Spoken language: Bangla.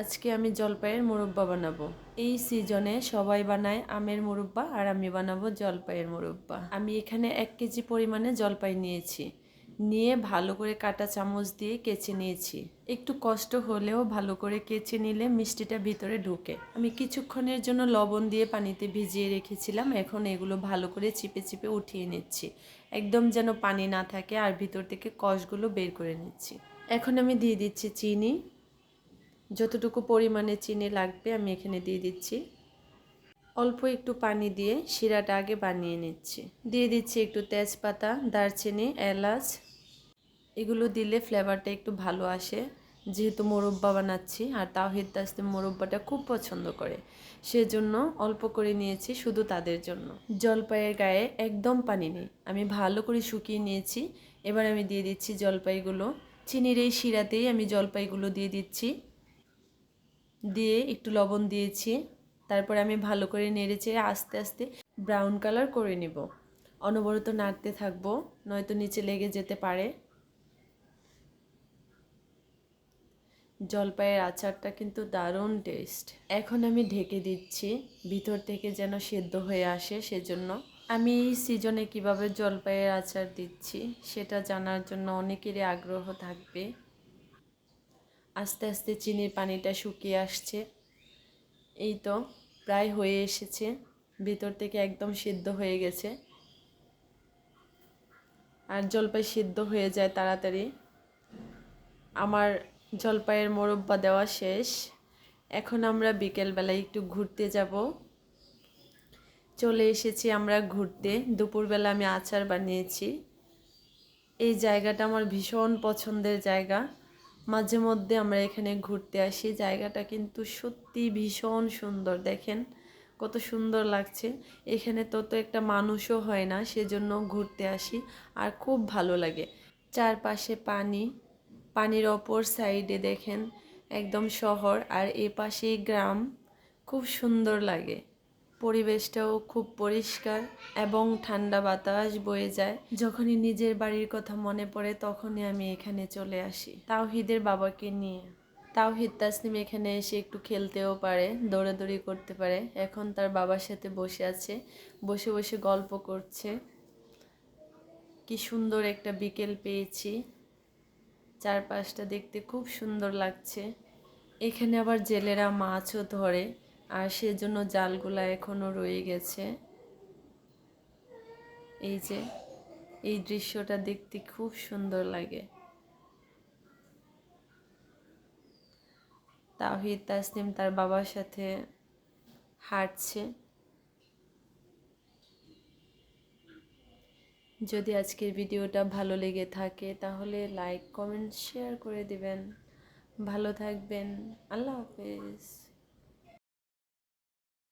আজকে আমি জলপাইয়ের মুরব্বা বানাবো। এই সিজনে সবাই বানায় আমের মুরব্বা আর আমি বানাবো জলপাইয়ের মুরব্বা। আমি এখানে এক কেজি পরিমাণে জলপাই নিয়েছি। নিয়ে ভালো করে কাটা চামচ দিয়ে কেচে নিয়েছি। একটু কষ্ট হলেও ভালো করে কেচে নিলে মিষ্টিটা ভিতরে ঢুকে। আমি কিছুক্ষণের জন্য লবণ দিয়ে পানিতে ভিজিয়ে রেখেছিলাম। এখন এগুলো ভালো করে চিপে চিপে উঠিয়ে নিচ্ছি। একদম যেন পানি না থাকে আর ভিতর থেকে কষগুলো বের করে নিচ্ছি। এখন আমি দিয়ে দিচ্ছি চিনি। যতটুকু পরিমাণে চিনি লাগবে আমি এখানে দিয়ে দিচ্ছি। অল্প একটু পানি দিয়ে শিরাটা আগে বানিয়ে নিচ্ছি। দিয়ে দিচ্ছি একটু তেজপাতা, দারচিনি, এলাচ। এগুলো দিলে ফ্লেভারটা একটু ভালো আসে। যেহেতু মোরব্বা বানাচ্ছি আর তাওহিদ তাস্তে মোরব্বাটা খুব পছন্দ করে, সেজন্য অল্প করে নিয়েছি শুধু তাদের জন্য। জলপাইয়ের গায়ে একদম পানি নেই। আমি ভালো করে শুকিয়ে নিয়েছি। এবার আমি দিয়ে দিচ্ছি জলপাইগুলো। চিনির এই শিরাতেই আমি জলপাইগুলো দিয়ে দিচ্ছি। দিয়ে একটু লবণ দিয়েছি। তারপরে আমি ভালো করে নেড়ে চেড়ে আস্তে আস্তে ব্রাউন কালার করে নেব। অনবরত নাড়তে থাকব, নয়তো নিচে লেগে যেতে পারে। জলপাইয়ের আচারটা কিন্তু দারুণ টেস্ট এখন আমি ঢেকে দিচ্ছি, ভিতর থেকে যেন সেদ্ধ হয়ে আসে সেজন্য। আমি এই সিজনে কীভাবে জলপাইয়ের আচার দিচ্ছি, সেটা জানার জন্য অনেকেরই আগ্রহ থাকবে। আস্তে আস্তে চিনির পানিটা শুকিয়ে আসছে। এই তো প্রায় হয়ে এসেছে। ভিতর থেকে একদম সিদ্ধ হয়ে গেছে। আর জলপাই সিদ্ধ হয়ে যায় তাড়াতাড়ি। আমার জলপাইয়ের মোরব্বা দেওয়া শেষ। এখন আমরা বিকেলবেলায় একটু ঘুরতে যাব। চলে এসেছি আমরা ঘুরতে। দুপুরবেলা আমি আচার বানিয়েছি। এই জায়গাটা আমার ভীষণ পছন্দের জায়গা। মাঝে মধ্যে আমরা এখানে ঘুরতে আসি। জায়গাটা কিন্তু সত্যি ভীষণ সুন্দর, দেখেন কত সুন্দর লাগছে। এখানে তত একটা মানুষও হয় না, সেজন্য ঘুরতে আসি আর খুব ভালো লাগে। চারপাশে পানি, পানির অপর সাইডে দেখেন একদম শহর আর এ পাশেই গ্রাম, খুব সুন্দর লাগে। পরিবেশটাও খুব পরিষ্কার এবং ঠান্ডা বাতাস বয়ে যায়। যখনই নিজের বাড়ির কথা মনে পড়ে, তখনই আমি এখানে চলে আসি। তাওহিদের বাবাকে নিয়ে। তাওহিদ তাসনিম এখানে এসে একটু খেলতেও পারে, দৌড়াদৌড়ি করতে পারে। এখন তার বাবার সাথে বসে আছে, বসে বসে গল্প করছে। কি সুন্দর একটা বিকেল পেয়েছি। চারপাশটা দেখতে খুব সুন্দর লাগছে। এখানে আবার জেলেরা মাছও ধরে। আর সেজন্য জালগুলা এখনও রয়ে গেছে। এই যে, এই দৃশ্যটা দেখতে খুব সুন্দর লাগে। তাহিদ তাসনিম তার বাবার সাথে হাঁটছে। যদি আজকের ভিডিওটা ভালো লেগে থাকে, তাহলে লাইক, কমেন্ট, শেয়ার করে দিবেন। ভালো থাকবেন। আল্লাহ হাফেজ।